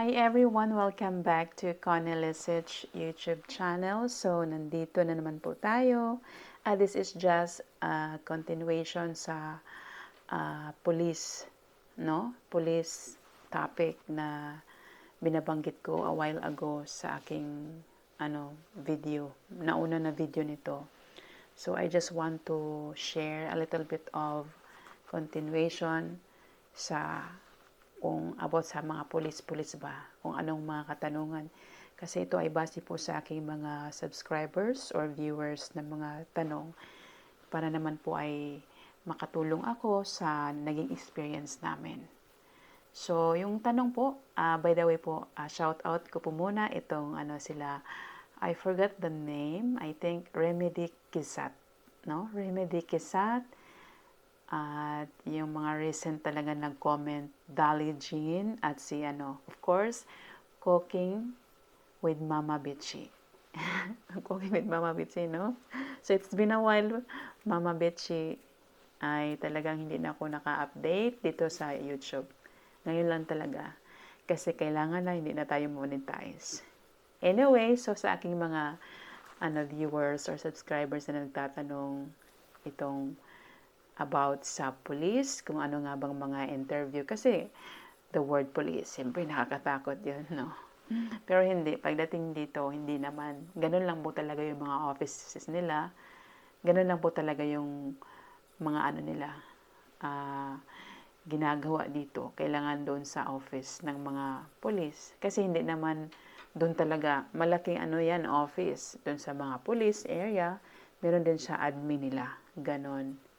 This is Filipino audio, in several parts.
Hi everyone! Welcome back to Connie Lisich YouTube channel. So, nandito na naman po tayo. Uh, this is just a continuation sa uh, police, no? Police topic na binabanggit ko a while ago sa aking ano, video, nauna na video nito. So, I just want to share a little bit of continuation sa kung about sa mga pulis-pulis ba, kung anong mga katanungan. Kasi ito ay base po sa aking mga subscribers or viewers ng mga tanong para naman po ay makatulong ako sa naging experience namin. So, yung tanong po, uh, by the way po, uh, shout out ko po muna itong ano sila, I forgot the name, I think Remedy Kisat, no? Remedy Kisat, at yung mga recent talaga nag-comment, Dolly Jean at si ano, of course, Cooking with Mama Bitchy. cooking with Mama Bitchy, no? So it's been a while, Mama Bitchy ay talagang hindi na ako naka-update dito sa YouTube. Ngayon lang talaga. Kasi kailangan na hindi na tayo monetize. Anyway, so sa aking mga ano, viewers or subscribers na nagtatanong itong about sa police, kung ano nga bang mga interview. Kasi the word police, siyempre nakakatakot yun, no? Pero hindi, pagdating dito, hindi naman. Ganun lang po talaga yung mga offices nila. Ganun lang po talaga yung mga ano nila, uh, ginagawa dito. Kailangan doon sa office ng mga police. Kasi hindi naman doon talaga, malaking ano yan, office. Doon sa mga police area, meron din sa admin nila. Ganon.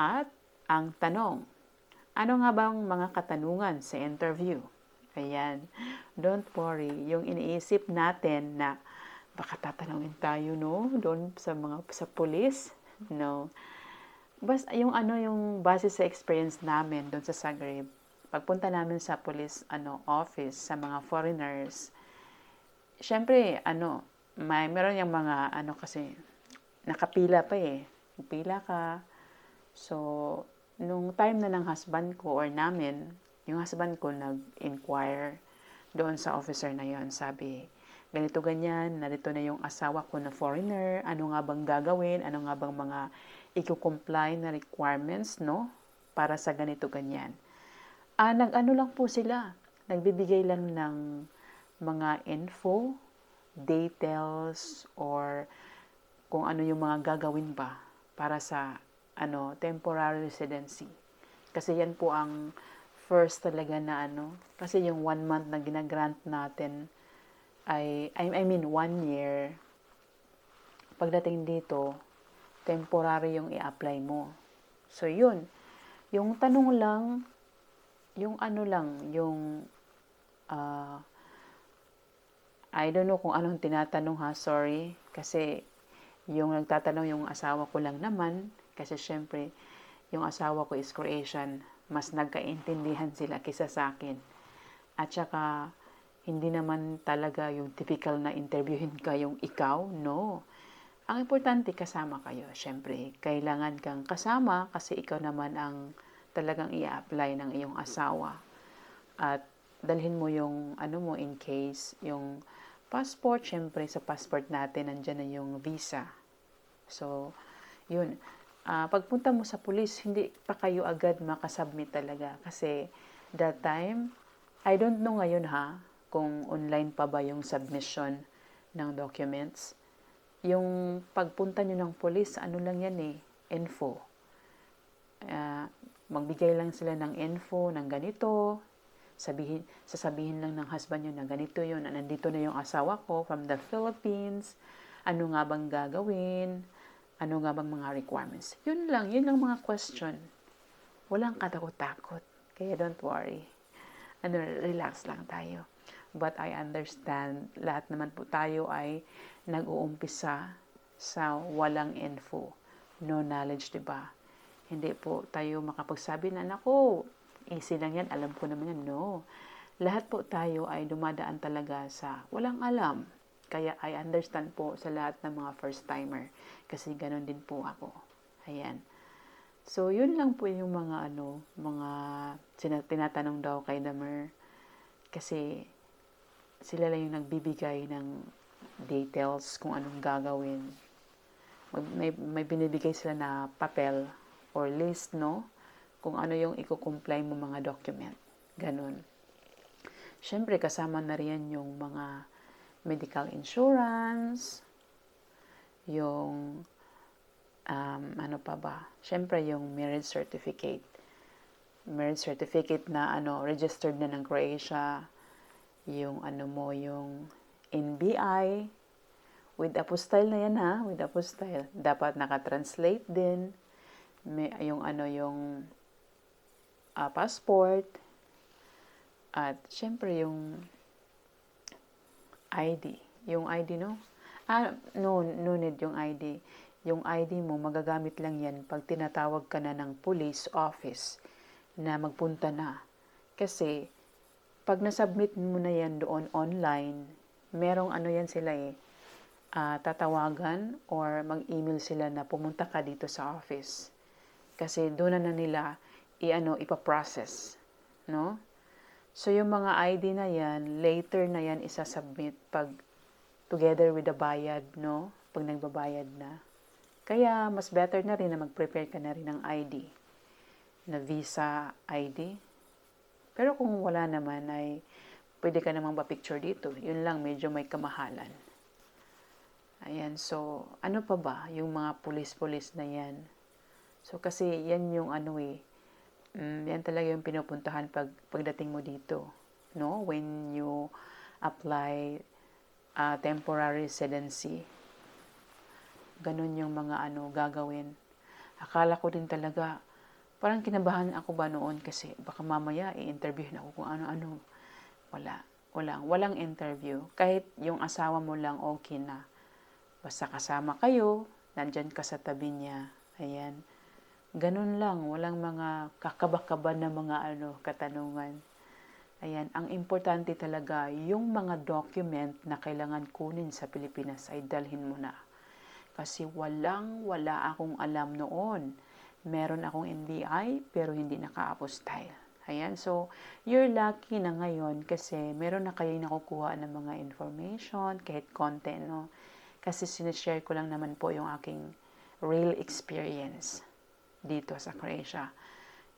At ang tanong, ano nga bang mga katanungan sa interview? Ayan, don't worry, yung iniisip natin na baka tatanungin tayo, no? Doon sa mga, sa police, no? Bas, yung ano, yung base sa experience namin doon sa Zagreb, pagpunta namin sa police ano, office, sa mga foreigners, syempre, ano, may, meron yung mga, ano kasi, nakapila pa eh. Pila ka, So, nung time na ng husband ko or namin, yung husband ko nag-inquire doon sa officer na yon sabi, ganito ganyan, narito na yung asawa ko na foreigner, ano nga bang gagawin, ano nga bang mga i-comply na requirements, no? Para sa ganito ganyan. Ah, nag-ano lang po sila, nagbibigay lang ng mga info, details, or kung ano yung mga gagawin ba para sa ano, temporary residency. Kasi yan po ang first talaga na ano, kasi yung one month na ginagrant natin ay, I, I mean one year, pagdating dito, temporary yung i-apply mo. So yun, yung tanong lang, yung ano lang, yung uh, I don't know kung anong tinatanong ha, sorry. Kasi yung nagtatanong yung asawa ko lang naman, kasi syempre, yung asawa ko is Croatian. Mas nagkaintindihan sila kisa sa akin. At saka, hindi naman talaga yung typical na interviewin ka yung ikaw. No. Ang importante, kasama kayo. Syempre, kailangan kang kasama kasi ikaw naman ang talagang i-apply ng iyong asawa. At dalhin mo yung ano mo in case yung passport, syempre sa passport natin nandiyan na yung visa. So, yun uh, pagpunta mo sa police, hindi pa kayo agad makasubmit talaga. Kasi that time, I don't know ngayon ha, kung online pa ba yung submission ng documents. Yung pagpunta nyo ng police, ano lang yan eh, info. Uh, magbigay lang sila ng info ng ganito, sabihin, sasabihin lang ng husband nyo na ganito yun, nandito na yung asawa ko from the Philippines, ano nga bang gagawin, ano nga bang mga requirements? Yun lang, yun lang mga question. Walang katakot-takot. Kaya don't worry. Ano, relax lang tayo. But I understand, lahat naman po tayo ay nag-uumpisa sa walang info. No knowledge, di ba? Hindi po tayo makapagsabi na, nako, easy lang yan, alam ko naman yan. No. Lahat po tayo ay dumadaan talaga sa walang alam kaya I understand po sa lahat ng mga first timer kasi ganoon din po ako. Ayan. So, yun lang po yung mga ano, mga tinatanong daw kay Damer. Kasi sila lang yung nagbibigay ng details kung anong gagawin. May, may binibigay sila na papel or list, no? Kung ano yung i-comply mo mga document. Ganun. Siyempre, kasama na rin yung mga medical insurance, yung um, ano pa ba? Siyempre, yung marriage certificate. Marriage certificate na ano, registered na ng Croatia. Yung ano mo, yung NBI. With apostille na yan ha, with apostille. Dapat nakatranslate din. May, yung ano, yung uh, passport. At syempre yung ID. Yung ID, no? Ah, no, no need yung ID. Yung ID mo, magagamit lang yan pag tinatawag ka na ng police office na magpunta na. Kasi, pag nasubmit mo na yan doon online, merong ano yan sila eh, uh, tatawagan or mag-email sila na pumunta ka dito sa office. Kasi doon na, na nila i-ano, ipaprocess. No? So, yung mga ID na yan, later na yan isasubmit pag together with the bayad, no? Pag nagbabayad na. Kaya, mas better na rin na mag-prepare ka na rin ng ID. Na visa ID. Pero kung wala naman ay pwede ka namang pa-picture dito. Yun lang, medyo may kamahalan. Ayan, so, ano pa ba yung mga pulis-pulis na yan? So, kasi yan yung ano eh, um, yan talaga yung pinupuntahan pag, pagdating mo dito. No? When you apply uh, temporary residency. Ganun yung mga ano gagawin. Akala ko din talaga, parang kinabahan ako ba noon kasi baka mamaya i-interviewin ako kung ano-ano. Wala. Walang, walang interview. Kahit yung asawa mo lang okay na. Basta kasama kayo, nandyan ka sa tabi niya. Ayan. Ganun lang. Walang mga kakabakaban na mga ano, katanungan. Ayan. Ang importante talaga, yung mga document na kailangan kunin sa Pilipinas ay dalhin mo na kasi walang wala akong alam noon. Meron akong NBI pero hindi naka-apostille. Ayan, so you're lucky na ngayon kasi meron na kayo nakukuha ng mga information, kahit content, no? Kasi sinishare ko lang naman po yung aking real experience dito sa Croatia.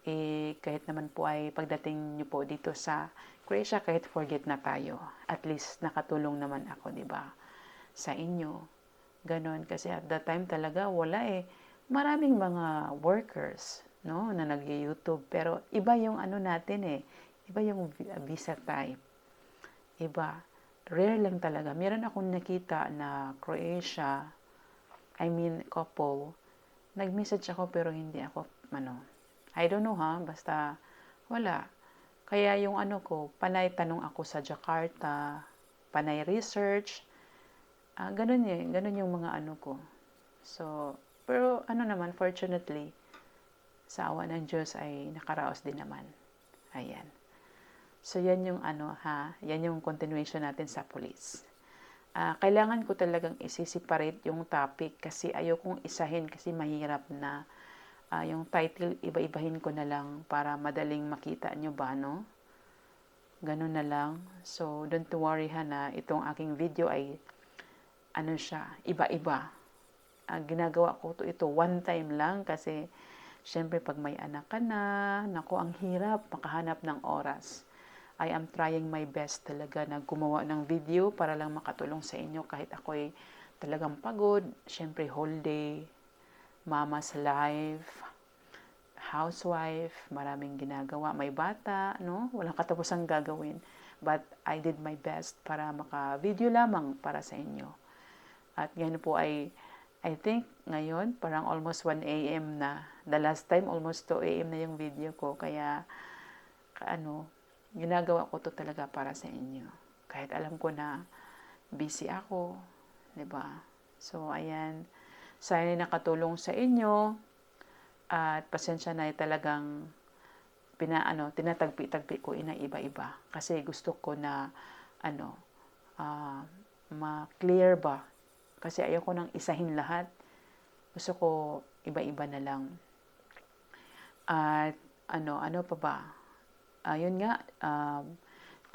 Eh, kahit naman po ay pagdating nyo po dito sa Croatia, kahit forget na tayo. At least nakatulong naman ako, di ba? Sa inyo Ganon. Kasi at that time talaga wala eh. Maraming mga workers no, na nag-YouTube. Pero iba yung ano natin eh. Iba yung visa type. Iba. Rare lang talaga. Meron akong nakita na Croatia, I mean couple, nag-message ako pero hindi ako, ano, I don't know ha, basta wala. Kaya yung ano ko, panay tanong ako sa Jakarta, panay research, Ah, ganun yun. Ganun yung mga ano ko. So, pero ano naman, fortunately, sa awa ng Diyos ay nakaraos din naman. Ayan. So, yan yung ano ha, yan yung continuation natin sa police. Uh, kailangan ko talagang isi-separate yung topic kasi ayokong isahin kasi mahirap na uh, yung title iba-ibahin ko na lang para madaling makita nyo ba, no? Ganun na lang. So, don't worry ha na itong aking video ay ano siya, iba-iba. Ang ginagawa ko to ito one time lang kasi syempre pag may anak ka na, nako ang hirap makahanap ng oras. I am trying my best talaga na gumawa ng video para lang makatulong sa inyo kahit ako'y talagang pagod. Syempre whole day, mama's life, housewife, maraming ginagawa, may bata, no? Walang katapusang gagawin. But I did my best para maka-video lamang para sa inyo. At yan po ay, I think, ngayon, parang almost 1 a.m. na. The last time, almost 2 a.m. na yung video ko. Kaya, ano, ginagawa ko to talaga para sa inyo. Kahit alam ko na busy ako, di ba? So, ayan. Sana nakatulong sa inyo. At pasensya na talagang pina, ano, tinatagpi-tagpi ko ina iba-iba. Kasi gusto ko na, ano, uh, ma-clear ba kasi ayoko nang isahin lahat. Gusto ko iba-iba na lang. At ano, ano pa ba? Uh, nga, uh,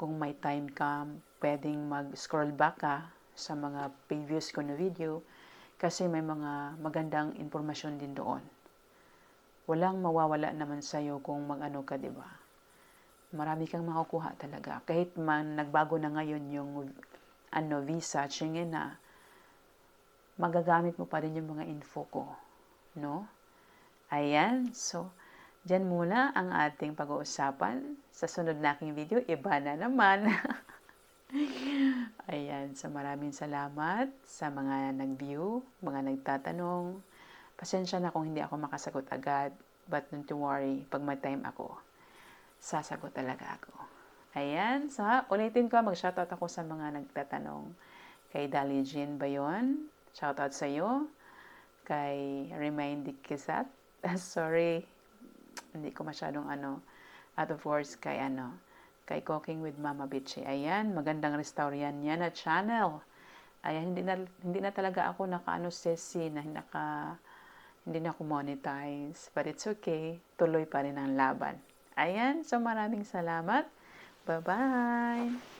kung may time ka, pwedeng mag-scroll back ka sa mga previous ko na video kasi may mga magandang informasyon din doon. Walang mawawala naman sa'yo kung mag-ano ka, di ba? Marami kang makukuha talaga. Kahit man nagbago na ngayon yung ano, visa, Schengen na, magagamit mo pa rin yung mga info ko. No? Ayan. So, dyan muna ang ating pag-uusapan. Sa sunod na aking video, iba na naman. Ayan. So, maraming salamat sa mga nag-view, mga nagtatanong. Pasensya na kung hindi ako makasagot agad. But don't worry, pag may time ako, sasagot talaga ako. Ayan. So, ulitin ko, mag-shoutout ako sa mga nagtatanong. Kay Dali Jean ba yun? Shoutout sa iyo. Kay Remind Kisat. Sorry, hindi ko masyadong ano. At of course, kay ano, kay Cooking with Mama Bitchy. Ayan, magandang restaurant yan na channel. Ayan, hindi na, hindi na talaga ako naka-ano sesi na naka, hindi na ako monetize. But it's okay. Tuloy pa rin ang laban. Ayan, so maraming salamat. Bye-bye!